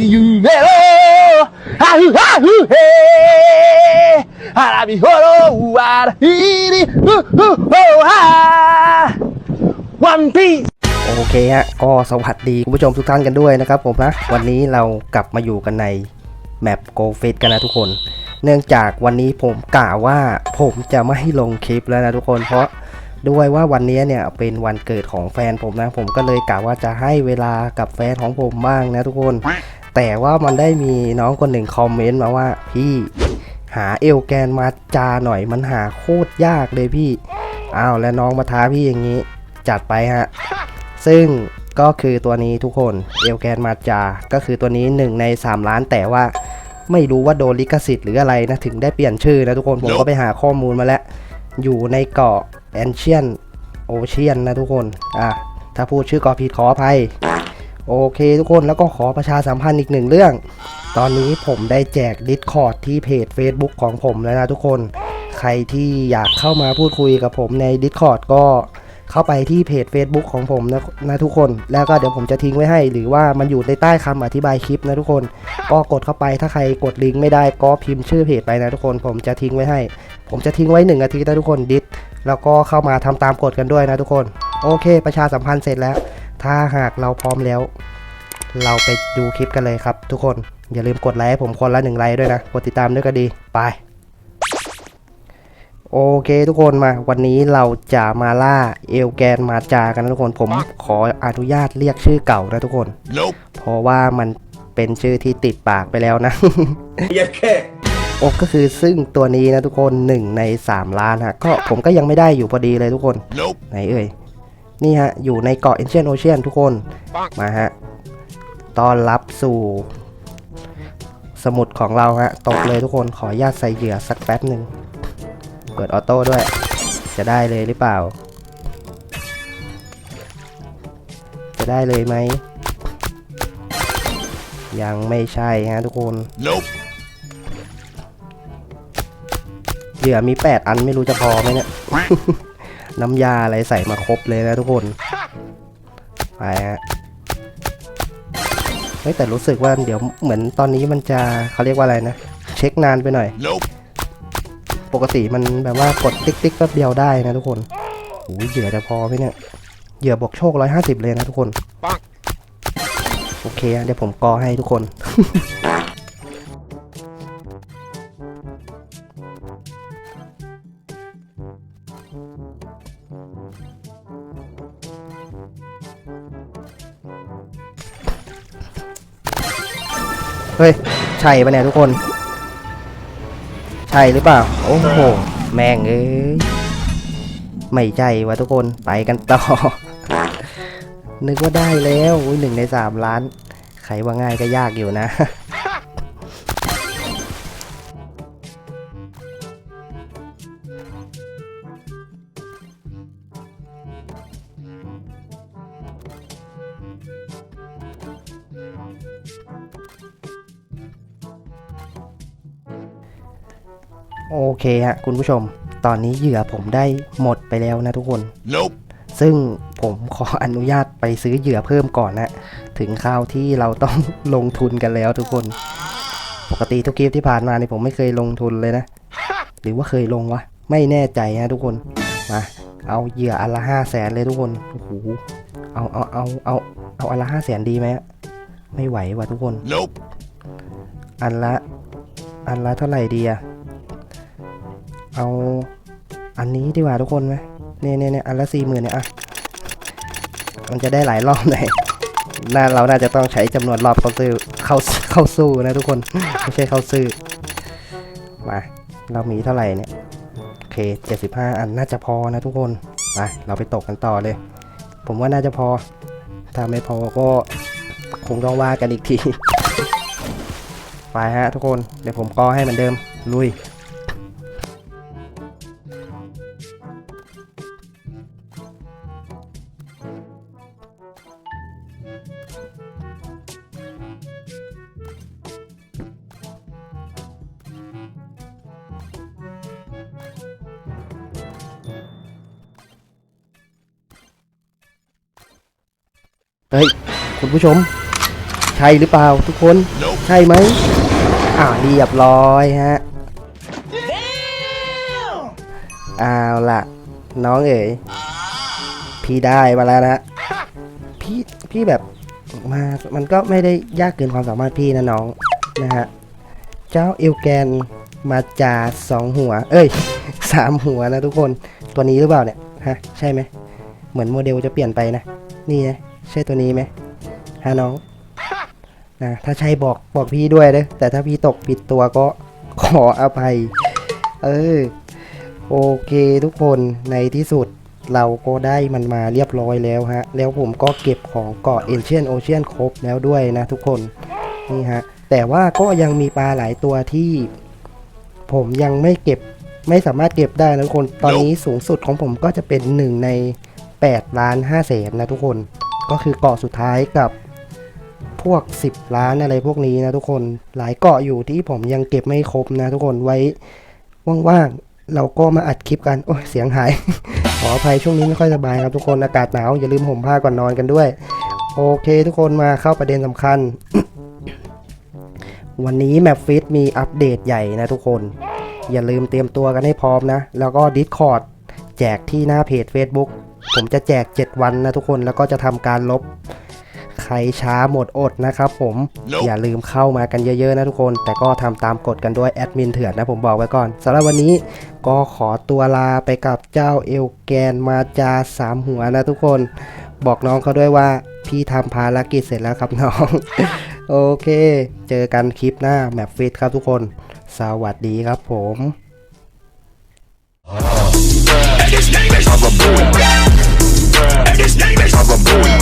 夢のあふあふへ花火ほど笑いにふふほは One Piece โอเคฮะก็สวัสดีคุณผู้ชมทุกท่านกันด้วยนะครับผมนะ วันนี้เรากลับมาอยู่กันในแมปโกเฟสกันนะทุกคน เนื่องจากวันนี้ผมกะว่าผมจะไม่ให้ลงคลิปแล้วนะทุกคน เพราะด้วยว่าวันนี้เนี่ยเป็นวันเกิดของแฟนผมนะ ผมก็เลยกะว่าจะให้เวลากับแฟนของผมบ้างนะทุกคน แต่ว่ามันได้มีน้องคนหนึ่งคอมเมนต์มาว่าพี่หาเอลแกนมาจาหน่อยมันหาโคตรยากเลยพี่อ้าวแล้วน้องมาท้าพี่อย่างนี้ จัดไปฮะ ซึ่งก็คือตัวนี้ทุกคนเอลแกนมาจา ก็คือตัวนี้ 1 ใน 3 ล้านแต่ว่าไม่รู้ว่าโดนลิขสิทธิ์หรืออะไรนะ ถึงได้เปลี่ยนชื่อนะทุกคนผมก็ไปหาข้อมูลมาแล้ว อยู่ในเกาะแอนเชียนโอเชียนนะทุกคน อะ ถ้าพูดชื่อเกาะผิดขออภัย โอเคทุกคนแล้วก็ขอประชาสัมพันธ์อีกหนึ่งเรื่อง ตอนนี้ผมได้แจก Discord ที่เพจ Facebook ของผมแล้วนะทุกคน ใครที่อยากเข้ามาพูดคุยกับผมใน Discord ก็เข้าไปที่เพจ Facebook ของผมนะนะทุกคน แล้วก็เดี๋ยวผมจะทิ้งไว้ให้ หรือว่ามันอยู่ในใต้คำอธิบายคลิปนะทุกคน ก็กดเข้าไปถ้าใครกดลิงก์ไม่ได้ก็พิมพ์ชื่อเพจไปนะทุกคน ผมจะทิ้งไว้ให้ ผมจะทิ้งไว้หนึ่งอาทิตย์นะทุกคนดิสแล้วก็เข้ามาทำตามกฎกันด้วยนะทุกคน โอเค ประชาสัมพันธ์เสร็จแล้ว ถ้าหากเราพร้อมแล้ว เราไปดูคลิปกันเลยครับ ทุกคนอย่าลืมกดไลค์ให้ผมคนละหนึ่งไลค์ด้วยนะ กดติดตามด้วยก็ดี ไป โอเคทุกคนมา วันนี้เราจะมาล่าเอลแกนมาจากันนะทุกคน ผมขออนุญาตเรียกชื่อเก่านะทุกคน Nope เพราะว่ามันเป็นชื่อที่ติดปากไปแล้วนะยัดแค่โอ้ก็คือซึ่งตัวนี้นะทุกคน1ใน 3 ล้านฮะก็ผมก็ยังไม่ได้อยู่พอดีเลยทุกคน Nope ไหนเอ่ย นี่ฮะ อยู่ในเกาะ Ancient Ocean ทุกคน มาฮะต้อนรับสู่ สมุดของเราฮะ ตกเลยทุกคน ขออนุญาตใส่เหยื่อสักแป๊บหนึ่ง เปิดออโต้ด้วย จะได้เลยหรือเปล่า จะได้เลยไหม ยังไม่ใช่ฮะทุกคน Nope เหยื่อมี 8 อันไม่รู้จะพอไหมเนี่ย น้ำยาอะไรใส่มาครบเลยนะทุกคน ไปฮะเฮ้ยแต่รู้สึกว่าเดี๋ยวเหมือนตอนนี้มันจะเขาเรียกว่าอะไรนะ เช็คนานไปหน่อย Nope ปกติมันแบบว่ากดติ๊กติ๊กแป๊บเดียวได้นะทุกคนโอ้ยเหยื่อจะพอไหมเนี่ยเหยื่อบอกโชค150เลยนะทุกคน โอเคอะเดี๋ยวผมกอให้ทุกคน เฮ้ย ใช่ปะเนี่ยทุกคน ใช่หรือเปล่า โอ้โห แม่งเอ้ย ไม่ใช่วะทุกคน ไปกันต่อ นึกว่าได้แล้วหนึ่งในสามล้าน ใครว่าง่ายก็ยากอยู่นะ โอเคฮะคุณผู้ชม ตอนนี้เหยื่อผมได้หมดไปแล้วนะทุกคน Nope ซึ่งผมขออนุญาตไปซื้อเหยื่อเพิ่มก่อนนะ ถึงคราวที่เราต้องลงทุนกันแล้วทุกคน ปกติทุกคลิปที่ผ่านมานี่ผมไม่เคยลงทุนเลยนะ หรือว่าเคยลงวะ ไม่แน่ใจนะทุกคน มา เอาเหยื่ออันละห้าแสนเลยทุกคน โอ้โห เอาเอาเอาเอาเอาอันละห้าแสนดีไหมอะไม่ไหวว่ะทุกคน Nope อันละ อันละเท่าไหร่ดีอะ เอาอันนี้ดีกว่าทุกคนไหมเนี่ยเนี่ยเนี่ยอันละสี่หมื่นเนี่ยอะมันจะได้หลายรอบหน่อยน่าเราน่าจะต้องใช้จำนวนรอบเข้าซื้อเข้าเข้าสู้นะทุกคนไม่ใช่เข้าซื้อมาเรามีเท่าไหร่เนี่ยโอเคเจ็ดสิบห้าอันน่าจะพอนะทุกคนไปเราไปตกกันต่อเลย ผมว่าน่าจะพอ ถ้าไม่พอก็คงต้องว่ากันอีกทีไปฮะทุกคนเดี๋ยวผมกอให้เหมือนเดิมลุย เฮ้ยคุณผู้ชม ใช่หรือเปล่าทุกคน ใช่ไหมอ่าเรียบร้อยฮะเอาล่ะ น้องเอ๋ยพี่ได้มาแล้วนะพี่พี่แบบมามันก็ไม่ได้ยากเกินความสามารถพี่นะน้องนะฮะเจ้าเอลแกนมาจาสองหัว เอ้ยสามหัวนะทุกคนตัวนี้หรือเปล่าเนี่ยฮะใช่ไหมเหมือนโมเดลจะเปลี่ยนไปนะ นี่นะ ใช่ตัวนี้ไหมฮะน้องนะถ้าใช่บอกบอกพี่ด้วยเด้แต่ถ้าพี่ตกผิดตัวก็ขออภัย เออ โอเคทุกคนในที่สุดเราก็ได้มันมาเรียบร้อยแล้วฮะ แล้วผมก็เก็บของเกาะเอเชียนโอเชียนครบแล้วด้วยนะทุกคนนี่ฮะ แต่ว่าก็ยังมีปลาหลายตัวที่ ผมยังไม่เก็บไม่สามารถเก็บได้นะทุกคน ตอนนี้สูงสุดของผมก็จะเป็นหนึ่งใน8ล้าน5แสนนะทุกคน ก็คือเกาะสุดท้ายกับพวก 10 ล้านอะไรพวกนี้นะทุกคนหลายเกาะอยู่ที่ผมยังเก็บไม่ครบนะทุกคนไว้ว่างๆเราก็มาอัดคลิปกัน โอ้เสียงหาย ขออภัยช่วงนี้ไม่ค่อยสบายครับทุกคนอากาศหนาวอย่าลืมห่มผ้าก่อนนอนกันด้วย โอเคทุกคนมาเข้าประเด็นสำคัญ วันนี้แมปฟิตมีอัปเดตใหญ่นะทุกคน อย่าลืมเตรียมตัวกันให้พร้อมนะ แล้วก็ Discord แจกที่หน้าเพจ Facebook ผมจะแจก 7 วันนะทุกคนแล้วก็จะทำการลบใครช้าหมดอดนะครับผม Nope อย่าลืมเข้ามากันเยอะๆนะทุกคน แต่ก็ทำตามกฎกันด้วยแอดมินเถื่อนนะผมบอกไว้ก่อนสำหรับวันนี้ก็ขอตัวลาไปกับเจ้าเอลแกนมาจาสามหัวนะทุกคน บอกน้องเขาด้วยว่าพี่ทำภารกิจเสร็จแล้วครับน้อง โอเค เจอกันคลิปหน้าแมปฟิตครับทุกคน สวัสดีครับผม And his name is And Have a boy.